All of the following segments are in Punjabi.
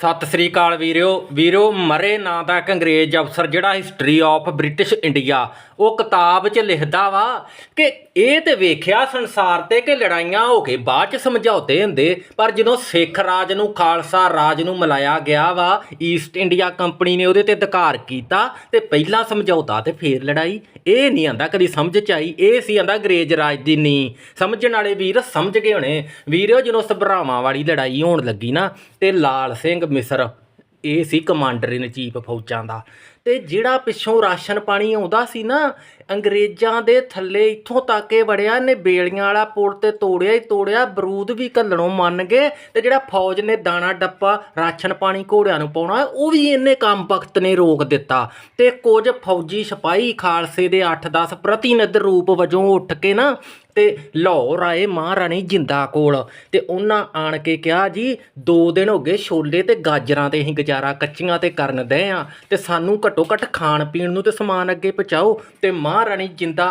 ਸਤਿ ਸ੍ਰੀ ਅਕਾਲ ਵੀਰਿਓ ਵੀਰਿਓ ਮਰੇ ਨਾਂ ਦਾ ਇੱਕ ਅੰਗਰੇਜ਼ ਅਫਸਰ ਜਿਹੜਾ ਹਿਸਟਰੀ ਆਫ ਬ੍ਰਿਟਿਸ਼ ਇੰਡੀਆ ਉਹ ਕਿਤਾਬ 'ਚ ਲਿਖਦਾ ਵਾ ਕਿ ਇਹ ਤੇ ਵੇਖਿਆ ਸੰਸਾਰ ਤੇ ਕਿ ਲੜਾਈਆਂ ਹੋ ਕੇ ਬਾਅਦ 'ਚ ਸਮਝੌਤੇ ਹੁੰਦੇ, ਪਰ ਜਦੋਂ ਸਿੱਖ ਰਾਜ ਨੂੰ, ਖਾਲਸਾ ਰਾਜ ਨੂੰ ਮਿਲਾਇਆ ਗਿਆ ਵਾ ਈਸਟ ਇੰਡੀਆ ਕੰਪਨੀ ਨੇ ਉਹਦੇ ਤੇ ਅਧਿਕਾਰ ਕੀਤਾ ਤੇ ਪਹਿਲਾਂ ਸਮਝੌਤਾ ਤੇ ਫੇਰ ਲੜਾਈ। ਇਹ ਨਹੀਂ ਆਂਦਾ ਕਦੀ ਸਮਝ ਚ ਆਈ, ਇਹ ਸੀ ਆਂਦਾ ਅੰਗਰੇਜ਼ ਰਾਜ ਦੀ ਨੀ ਸਮਝਣ ਵਾਲੇ ਵੀਰ ਸਮਝ ਗਏ ਹੋਣੇ। ਵੀਰਿਓ ਜਦੋਂ ਸਭਰਾਵਾਂ ਵਾਲੀ ਲੜਾਈ ਹੋਣ ਲੱਗੀ ਨਾ, ਤੇ ਲਾਲ ਸਿੰਘ ਮਿਸਰ, ਇਹ ਸੀ ਕਮਾਂਡਰ ਇਨ ਚੀਫ ਫੌਜਾਂ ਦਾ। ਤੇ ਜਿਹੜਾ ਪਿੱਛੋਂ ਰਾਸ਼ਨ ਪਾਣੀ ਆਉਂਦਾ ਸੀ ਨਾ, ਅੰਗਰੇਜ਼ਾਂ ਦੇ ਥੱਲੇ ਇੱਥੋਂ ਤੱਕ ਇਹ ਵੜਿਆ ਨੇ ਬੇਲੀਆਂ ਵਾਲਾ ਪੁਲ ਤੇ ਤੋੜਿਆ ਹੀ ਤੋੜਿਆ, ਬਰੂਦ ਵੀ ਘੱਲਣੋਂ ਮੰਨ ਗਏ ਤੇ ਜਿਹੜਾ ਫੌਜ ਨੇ ਦਾਣਾ ਡੱਪਾ, ਰਾਸ਼ਨ ਪਾਣੀ ਘੋੜਿਆਂ ਨੂੰ ਪਾਉਣਾ, ਉਹ ਵੀ ਇਹਨੇ ਕੰਮ ਵਕਤ ਨੇ ਰੋਕ ਦਿੱਤਾ। ਤੇ ਕੁਝ ਫੌਜੀ ਸਿਪਾਹੀ ਖਾਲਸੇ ਦੇ 8-10 ਪ੍ਰਤੀਨਿਧ ਰੂਪ ਵਜੋਂ ਉੱਠ ਕੇ ਨਾ ਤੇ ਲਾਹੌਰ ਆਏ ਮਹਾਰਾਣੀ ਜਿੰਦਾ ਕੋਲ ਤੇ ਉਹਨਾਂ ਆਣ ਕੇ ਕਿਹਾ ਜੀ 2 ਦਿਨ ਹੋ ਗਏ ਛੋਲੇ ਤੇ ਗਾਜਰਾਂ ਤੇ ਅਸੀਂ ਗੁਜ਼ਾਰਾ ਕੱਚੀਆਂ ਤੇ ਕਰਨ ਦੇ ਆ ਤੇ ਸਾਨੂੰ ਘੱਟੋ ਘੱਟ ਖਾਣ ਪੀਣ ਨੂੰ ਤੇ ਸਮਾਨ ਅੱਗੇ ਪਹੁੰਚਾਓ ਤੇ ਮਹਾਰਾਣੀ ਜਿੰਦਾ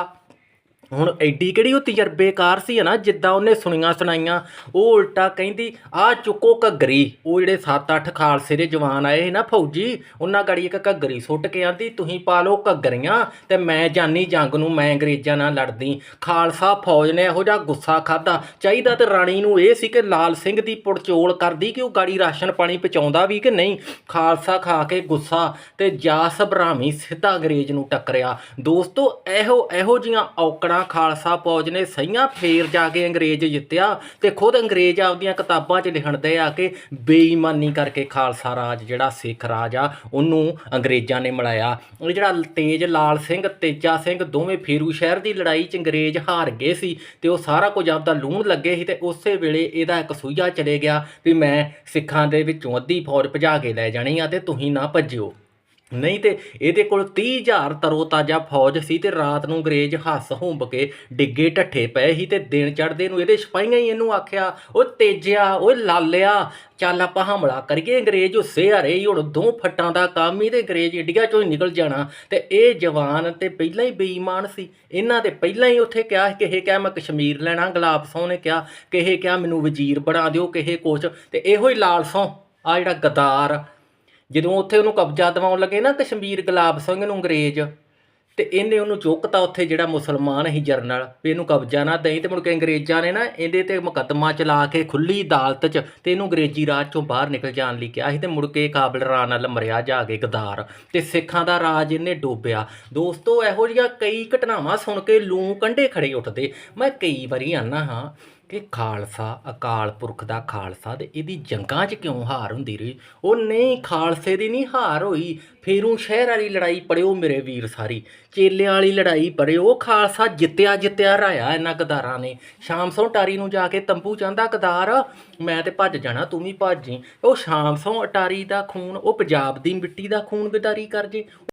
ਹੁਣ ਐਡੀ ਕਿਹੜੀ ਉਹ ਤਜਰਬੇਕਾਰ ਸੀ ਨਾ, ਜਿੱਦਾਂ ਉਹਨੇ ਸੁਣੀਆਂ ਸੁਣਾਈਆਂ, ਉਹ ਉਲਟਾ ਕਹਿੰਦੀ, ਆ ਚੁੱਕੋ ਘੱਗਰੀ। ਉਹ ਜਿਹੜੇ 7-8 ਖਾਲਸੇ ਦੇ ਜਵਾਨ ਆਏ ਸੀ ਨਾ ਫੌਜੀ, ਉਹਨਾਂ ਗਾੜੀ ਇੱਕ ਘੱਗਰੀ ਸੁੱਟ ਕੇ ਆਂਦੀ, ਤੁਸੀਂ ਪਾ ਲਓ ਘੱਗਰੀਆਂ ਤੇ ਮੈਂ ਜਾਨੀ ਜੰਗ ਨੂੰ, ਮੈਂ ਅੰਗਰੇਜ਼ਾਂ ਨਾਲ ਲੜਦੀ। ਖਾਲਸਾ ਫੌਜ ਨੇ ਇਹੋ ਜਿਹਾ ਗੁੱਸਾ ਖਾਦਾ ਚਾਹੀਦਾ ਤੇ ਰਾਣੀ ਨੂੰ ਇਹ ਸੀ ਕਿ ਲਾਲ ਸਿੰਘ ਦੀ ਪੁੜਚੋਲ ਕਰਦੀ ਕਿ ਉਹ ਗਾੜੀ ਰਾਸ਼ਨ ਪਾਣੀ ਪਹੁੰਚਾਉਂਦਾ ਵੀ ਕਿ ਨਹੀਂ। ਖਾਲਸਾ ਖਾ ਕੇ ਗੁੱਸਾ ਤੇ ਜਾ ਸਭਰਾਵੀਂ ਸਿੱਧਾ ਅੰਗਰੇਜ਼ ਨੂੰ ਟੱਕਰਿਆ। ਦੋਸਤੋ ਇਹੋ ਇਹੋ ਜੀਆਂ ਔਕੜਾਂ ਖਾਲਸਾ ਫੌਜ ਨੇ ਸਹੀਆਂ ਫੇਰ ਜਾ ਕੇ ਅੰਗਰੇਜ਼ ਜਿੱਤਿਆ ਤੇ ਖੁਦ ਅੰਗਰੇਜ਼ ਆਪਦੀਆਂ ਕਿਤਾਬਾਂ 'ਚ ਲਿਖਣ ਦੇ ਆ ਕਿ ਬੇਈਮਾਨੀ ਕਰਕੇ ਖਾਲਸਾ ਰਾਜ ਜਿਹੜਾ ਸਿੱਖ ਰਾਜ ਆ, ਉਹਨੂੰ ਅੰਗਰੇਜ਼ਾਂ ਨੇ ਮਿਲਾਇਆ ਉਹ ਜਿਹੜਾ ਤੇਜ ਲਾਲ ਸਿੰਘ, ਤੇਜਾ ਸਿੰਘ ਦੋਵੇਂ ਫੇਰੂ ਸ਼ਹਿਰ ਦੀ ਲੜਾਈ 'ਚ ਅੰਗਰੇਜ਼ ਹਾਰ ਗਏ ਸੀ ਤੇ ਉਹ ਸਾਰਾ ਕੁਝ ਆਪਦਾ ਲੂਣ ਲੱਗੇ ਸੀ ਤੇ ਉਸੇ ਵੇਲੇ ਇਹਦਾ ਇੱਕ ਸੂਈਆ ਚਲੇ ਗਿਆ ਵੀ ਮੈਂ ਸਿੱਖਾਂ ਦੇ ਵਿੱਚੋਂ ਅੱਧੀ ਫੌਜ ਭਜਾ ਕੇ ਲੈ ਜਾਣੀ ਆ ਤੇ ਤੁਸੀਂ ਨਾ ਭੱਜਿਓ। ਨਹੀਂ ਤੇ ਇਹਦੇ ਕੋਲ 30000 ਤਰੋ ਤਾਜਾ ਫੌਜ ਸੀ ਤੇ ਰਾਤ ਨੂੰ ਅੰਗਰੇਜ਼ ਹੱਸ ਹੁੰਬ ਕੇ ਡਿੱਗੇ ਢੱਠੇ ਪਏ ਸੀ ਤੇ ਦਿਨ ਚੜ੍ਹਦੇ ਨੂੰ ਇਹਦੇ ਸਿਪਾਹੀਆਂ ਹੀ ਇਹਨੂੰ ਆਖਿਆ, ਉਹ ਤੇਜਿਆ ਉਹ ਲਾਲਿਆ, ਚੱਲ ਆਪਾਂ ਹਮਲਾ ਕਰੀਏ ਅੰਗਰੇਜ਼ ਹੁੱਸੇ ਹਰੇ ਹੀ ਹੁਣ ਦੋ ਫੱਟਾਂ ਦਾ ਕੰਮ ਹੀ ਤੇ ਅੰਗਰੇਜ਼ ਇੰਡੀਆ ਚੋਂ ਹੀ ਨਿਕਲ ਜਾਣਾ। ਤੇ ਇਹ ਜਵਾਨ ਤੇ ਪਹਿਲਾਂ ਹੀ ਬੇਈਮਾਨ ਸੀ। ਇਹਨਾਂ ਦੇ ਪਹਿਲਾਂ ਹੀ ਉੱਥੇ ਕਿਹਾ ਕਿਸੇ ਕਿਹਾ ਮੈਂ ਕਸ਼ਮੀਰ ਲੈਣਾ। ਗੁਲਾਬ ਸੌ ਨੇ ਕਿਹਾ ਕਿਸੇ ਕਿਹਾ ਮੈਨੂੰ ਵਜ਼ੀਰ ਬਣਾ ਦਿਓ ਕਿਸੇ ਕੁਛ। ਤੇ ਇਹੋ ਹੀ ਲਾਲ ਸੌ ਆ ਜਿਹੜਾ ਗਦਾਰ ਜਦੋਂ ਉੱਥੇ ਉਹਨੂੰ ਕਬਜ਼ਾ ਦਿਵਾਉਣ ਲੱਗੇ ਨਾ ਕਸ਼ਮੀਰ ਗੁਲਾਬ ਸਿੰਘ ਨੂੰ ਅੰਗਰੇਜ਼, ਤੇ ਇਹਨੇ ਉਹਨੂੰ ਚੁੱਕਤਾ ਉੱਥੇ ਜਿਹੜਾ ਮੁਸਲਮਾਨ ਸੀ ਜਰਨਲ, ਵੀ ਇਹਨੂੰ ਕਬਜ਼ਾ ਨਾ ਦੇਈ ਤੇ ਮੁੜ ਕੇ ਅੰਗਰੇਜ਼ਾਂ ਨੇ ਨਾ ਇਹਦੇ ਤੇ ਮੁਕੱਦਮਾ ਚਲਾ ਕੇ ਖੁੱਲੀ ਅਦਾਲਤ 'ਚ ਤੇ ਇਹਨੂੰ ਅੰਗਰੇਜ਼ੀ ਰਾਜ ਚੋਂ ਬਾਹਰ ਨਿਕਲ ਜਾਣ ਲਈ ਕਿਹਾ ਸੀ ਤੇ ਮੁੜ ਕੇ ਕਾਬਲ ਰਾ ਨਾਲ ਮਰਿਆ ਜਾ ਕੇ ਗਦਾਰ ਤੇ ਸਿੱਖਾਂ ਦਾ ਰਾਜ ਇਹਨੇ ਡੋਬਿਆ। ਦੋਸਤੋ, ਇਹੋ ਜਿਹੀਆਂ ਕਈ ਘਟਨਾਵਾਂ ਸੁਣ ਕੇ ਲੂੰ ਕੰਢੇ ਖੜੇ ਉੱਠਦੇ। ਮੈਂ ਕਈ ਵਾਰੀ ਆਨਾ ਹਾਂ ਕਿ ਖਾਲਸਾ, ਅਕਾਲ ਪੁਰਖ ਦਾ ਖਾਲਸਾ ਤੇ ਇਹਦੀ ਜੰਗਾਂ 'ਚ ਕਿਉਂ ਹਾਰ ਹੁੰਦੀ ਰਹੀ? ਉਹ ਨਹੀਂ, ਖਾਲਸੇ ਦੀ ਨਹੀਂ ਹਾਰ ਹੋਈ। ਫੇਰੂ ਸ਼ਹਿਰ ਵਾਲੀ ਲੜਾਈ ਪੜਿਓ ਮੇਰੇ ਵੀਰ ਸਾਰੀ। ਚੇਲਿਆਂ ਵਾਲੀ ਲੜਾਈ ਪੜਿਓ, ਖਾਲਸਾ ਜਿੱਤਿਆ ਜਿੱਤਿਆ ਰਾਇਆ ਇਹਨਾਂ ਗਦਾਰਾਂ ਨੇ। ਸ਼ਾਮ ਸੋਂ ਟਾਰੀ ਨੂੰ ਜਾ ਕੇ ਤੰਬੂ ਚਾਹੁੰਦਾ ਗਦਾਰ, ਮੈਂ ਤੇ ਭੱਜ ਜਾਣਾ, ਤੂੰ ਵੀ ਭੱਜੀ ਉਹ ਸ਼ਾਮ ਸੋਂ ਅਟਾਰੀ ਦਾ ਖੂਨ, ਉਹ ਪੰਜਾਬ ਦੀ ਮਿੱਟੀ ਦਾ ਖੂਨ, ਗਦਾਰੀ ਕਰ ਜੇ।